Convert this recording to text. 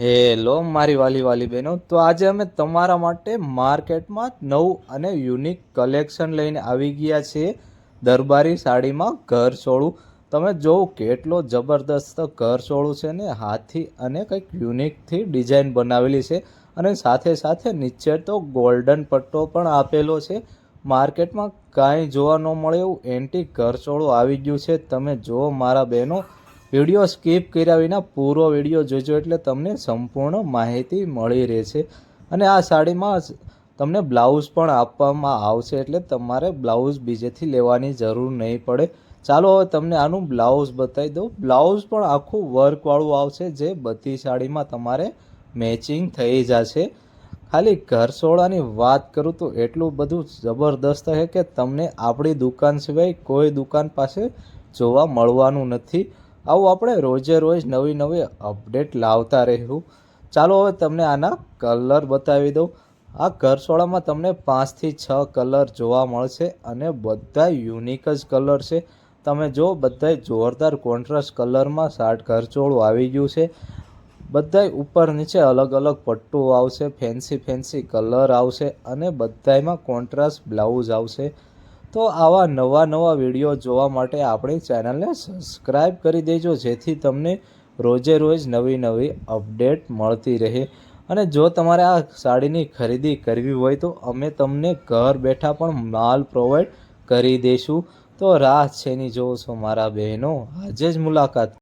Hello, મારી વાલી વાલી બહેનો. તો આજે અમે તમારા માટે માર્કેટમાં નવું અને યુનિક કલેક્શન લઈને આવી ગયા છીએ. દરબારી સાડીમાં ઘર ચોળું તમે જોવો કેટલો જબરદસ્ત ઘર ચોળું છે ને, હાથી અને કંઈક યુનિકથી ડિઝાઇન બનાવેલી છે. અને સાથે સાથે નીચે તો ગોલ્ડન પટ્ટો પણ આપેલો છે. માર્કેટમાં કાંઈ જોવા ન મળે એવું એન્ટિક ઘર ચોળું આવી ગયું છે. તમે જુઓ મારા બહેનો વીડિયો સ્કીપ કર્યા વિના પૂરો વીડિયો જોજો એટલે તમને સંપૂર્ણ માહિતી મળી રહેશે. અને આ સાડીમાં તમને બ્લાઉઝ પણ આપવામાં આવશે એટલે તમારે બ્લાઉઝ બીજેથી લેવાની જરૂર નહીં પડે. ચાલો હવે તમને આનું બ્લાઉઝ બતાવી દઉં. બ્લાઉઝ પણ આખું વર્કવાળું આવશે જે બધી સાડીમાં તમારે મેચિંગ થઈ જશે. ખાલી ઘરસોળાની વાત કરું તો એટલું બધું જબરદસ્ત છે કે તમને આપણી દુકાન સિવાય કોઈ દુકાન પાસે જોવા મળવાનું નથી. આવું આપણે રોજે રોજ નવી નવી અપડેટ લાવતા રહેવું. ચાલો હવે તમને આના કલર બતાવી દઉં. આ ઘરસોળામાં તમને પાંચથી છ કલર જોવા મળશે અને બધા યુનિક જ કલર છે. તમે જો બધા જોરદાર કોન્ટ્રાસ્ટ કલરમાં શાર્ટ ઘરચોળું આવી ગયું છે. બધાય ઉપર નીચે અલગ અલગ પટ્ટું આવશે, ફેન્સી ફેન્સી કલર આવશે અને બધાયમાં કોન્ટ્રાસ્ટ બ્લાઉઝ આવશે. તો આવા નવા નવા વીડિયો જોવા માટે આપણી ચેનલને સબસ્ક્રાઈબ કરી દેજો, જેથી તમને રોજે રોજ નવી નવી અપડેટ મળતી રહે. અને જો તમારે આ સાડીની ખરીદી કરવી હોય તો અમે તમને ઘર બેઠા પણ માલ પ્રોવાઈડ કરી દઈશું તો રાહ છે ની જોવો છો મારા બહેનો. આજે જ મુલાકાત.